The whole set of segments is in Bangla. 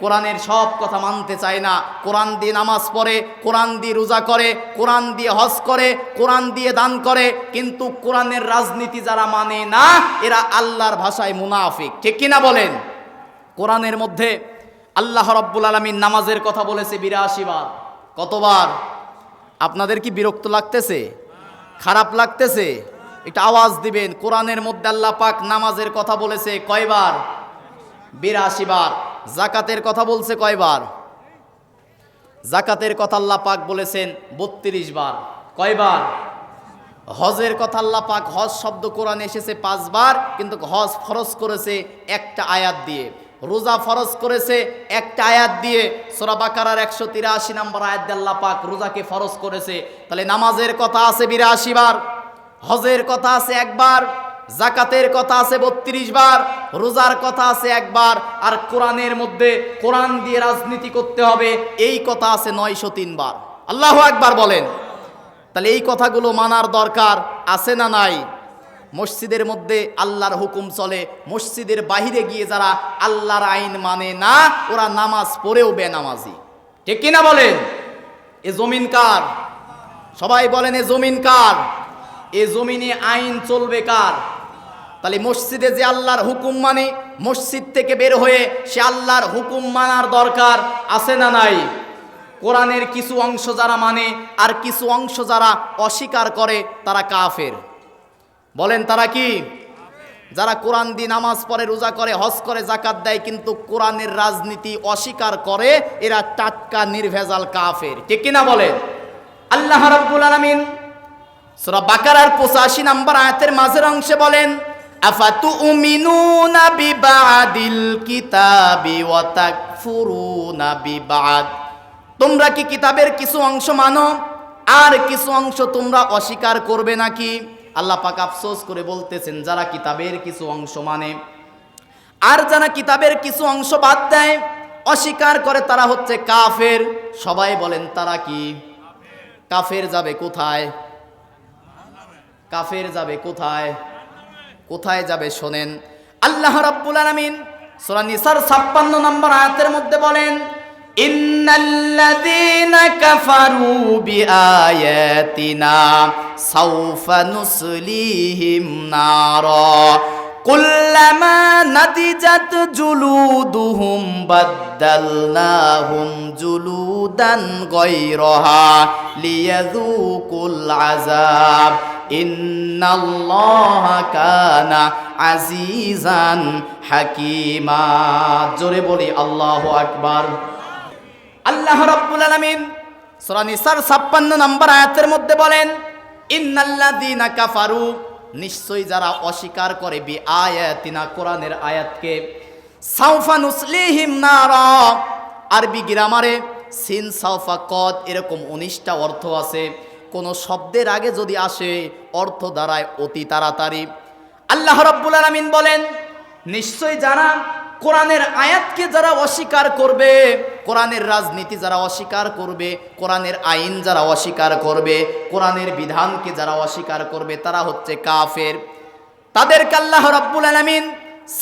কোরআনের সব কথা মানতে চায় না। কোরআন দিয়ে নামাজ পড়ে, কোরআন দিয়ে রোজা করে, কোরআন দিয়ে হজ করে, কোরআন দিয়ে দান করে। কিন্তু কোরআনের রাজনীতি যারা মানে না, এরা আল্লাহর ভাষায় মুনাফিক। ঠিক কিনা বলেন? কোরআনের মধ্যে আল্লাহ রব্বুল আলমীর নামাজের কথা বলেছে বিরাশি বার। কতবার? আপনাদের কি বিরক্ত লাগতেছে? খারাপ লাগতেছে? একটা আওয়াজ দিবেন। কোরআনের মধ্যে আল্লাহ পাক নামাজের কথা বলেছে কয়বার? বিরাশি বার। জাকাতের কথা বলছে কয়বার? জাকাতের কথা আল্লাহ পাক বলেছেন বত্রিশ বার। কয়বার? হজের কথা আল্লাহ পাক হজ শব্দ কোরআনে এসেছে পাঁচবার, কিন্তু হজ ফরজ করেছে একটা আয়াত দিয়ে। রোজা ফরজ করেছে একটা আয়াত দিয়ে। সোরা বাকারার একশো তিরাশি নম্বর আয়াত দিয়ে আল্লাহ পাক রোজাকে ফরজ করেছে। তাহলে নামাজের কথা আছে বিরাশি বার, হজের কথা আছে একবার। জাকাতের কথা আছে বত্রিশ বার, রোজার কথা আছে একবার, আর কোরআনের মধ্যে কোরআন দিয়ে রাজনীতি করতে হবে, এই কথা আছে নয়শো তিনবার আল্লাহ একবার বলেন। তাহলে এই কথাগুলো মানার দরকার আছে না নাই? মসজিদের মধ্যে আল্লাহর হুকুম চলে, মসজিদের বাহিরে গিয়ে যারা আল্লাহর আইন মানে না, ওরা নামাজ পড়েও বেনামাজি। ঠিক কিনা বলেন? এ জমিন কার? সবাই বলেন, এ জমিন কার? এ জমিনে আইন চলবে কার? তাহলে মসজিদে যে আল্লাহর হুকুম মানে মসজিদ থেকে বের হয়ে সে আল্লাহর হুকুম মানার দরকার আছে না নাই? কোরআনের কিছু অংশ যারা মানে আর কিছু অংশ যারা অস্বীকার করে, তারা কাফের। বলেন তারা কি? যারা কোরআন দিয়ে নামাজ পড়ে, রোজা করে, হজ করে জাকাত দেয়, কিন্তু কোরআনের রাজনীতি অস্বীকার করে, এরা টাটকা, নির্ভেজাল কাফের। ঠিক কিনা বলেন? আল্লাহ রাব্বুল আলামিন সূরা বাকারার 85 নম্বর আয়াতের মাঝের অংশে বলেন আফাতুমিনুনা বিবাদিল কিতাবি ওয়া তাকফুরুনা বিবাদ। তোমরা কি কিতাবের কিছু অংশ মানো? আর কিছু অংশ তোমরা অস্বীকার করবে নাকি? আল্লাহ পাক আফসোস করে বলতেছেন, যারা কিতাবের কিছু অংশ মানে। আর যারা কিতাবের কিছু অংশ বাদ দেয়, অস্বীকার করে তারা হচ্ছে কাফের। সবাই বলেন, তারা কি? কাফের যাবে কোথায়? কাফের যাবে কোথায়? কোথায় যাবে শোনেন। আল্লাহ রাব্বুল আলামিন সূরা নিসার 56 নম্বর আয়াতের মধ্যে বলেন, ইন্নাল্লাযীনা কাফারু বিআয়াতিনা সাউফা নুসলিহিম নারা কুল্লামা নাদিজাত জুলুদুহুম বাদ্দালনাহুম জুলুদান গায়রাহা লিয়াযুকুল আযাব। কানা আজিজান হাকিমা। জোরে বলি, আল্লাহু আকবার। আল্লাহ রাব্বুল আলামিন সূরা নিসার 56 নম্বর আয়াতের মধ্যে বলেন, ইন্নাল্লাযীনা কাফারু। নিশ্চয়ই যারা অস্বীকার করে বি আয়াতিনা কোরআনের আয়াতকে। সাউফা নুসলিহিম নারা। আরবি গ্রামারে সিন সাউফা কদ এরকম উনিশটা অর্থ আছে। কোনো শব্দের আগে যদি আসে, অর্থ দাঁড়ায় অতি তাড়াতাড়ি। আল্লাহ রাব্বুল আলামিন বলেন, নিশ্চয়ই যারা কোরআনের আয়াতকে যারা অস্বীকার করবে, কোরআনের রাজনীতি যারা অস্বীকার করবে, কোরআনের আইন যারা অস্বীকার করবে, কোরআনের বিধানকে যারা অস্বীকার করবে, তারা হচ্ছে কাফের। তাদেরকে আল্লাহ রাব্বুল আলামিন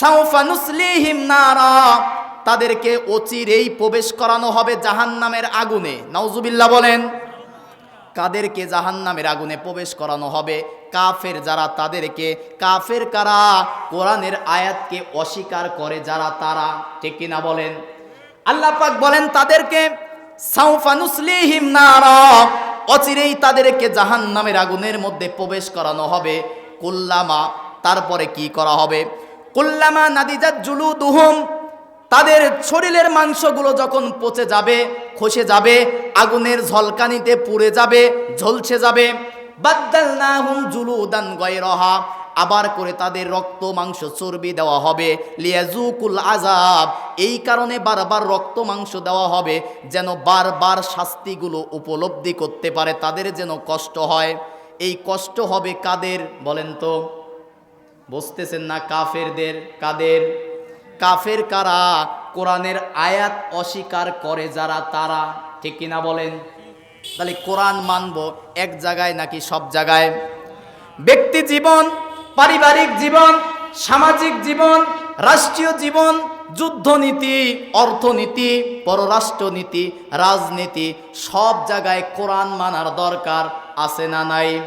সাউফা নুসলিহিম নারা, তাদেরকে অচিরেই প্রবেশ করানো হবে জাহান্নামের আগুনে। নাউজুবিল্লাহ বলেন কাদেরকে জাহান্নামের আগুনে প্রবেশ করানো হবে। কাফের যারা তাদেরকে, কাফের কারা কোরআনের আয়াতকে অস্বীকার করে যারা তারা, ঠিক কিনা বলেন? আল্লাহ পাক বলেন তাদেরকে অচিরেই তাদেরকে জাহান্নামের আগুনের মধ্যে প্রবেশ করানো হবে। কুল্লামা, তারপরে কি করা হবে? কুল্লামা নাদিজাত জুলুদুহুম তাদের শরীরের মাংসগুলো যখন পচে যাবে, খসে যাবে, আগুনের ঝলকানিতে পুড়ে যাবে ঝলসে যাবে, বাদ্দালনাহুম জুলুদান গায়রাহা, আবার করে তাদের রক্ত, মাংস, চর্বি দেওয়া হবে। লিয়াজুকুল আজাব এই কারণে বারবার রক্ত, মাংস দেওয়া হবে, যেন বারবার শাস্তিগুলো উপলব্ধি করতে পারে, তাদের যেন কষ্ট হয়। এই কষ্ট হবে কাদের বলেন তো? বুঝতেছেন না কাফেরদের, কাদের? কাফের কারা কোরআনের আয়াত অস্বীকার করে যারা তারা? ঠিক কিনা বলেন? তাহলে কোরআন মানব এক জায়গায় নাকি সব জায়গায়? ব্যক্তি জীবন, পারিবারিক জীবন, সামাজিক জীবন, রাষ্ট্রীয় জীবন, যুদ্ধনীতি, অর্থনীতি, পররাষ্ট্রনীতি, রাজনীতি, সব জায়গায় কোরআন মানার দরকার আছে না নাই?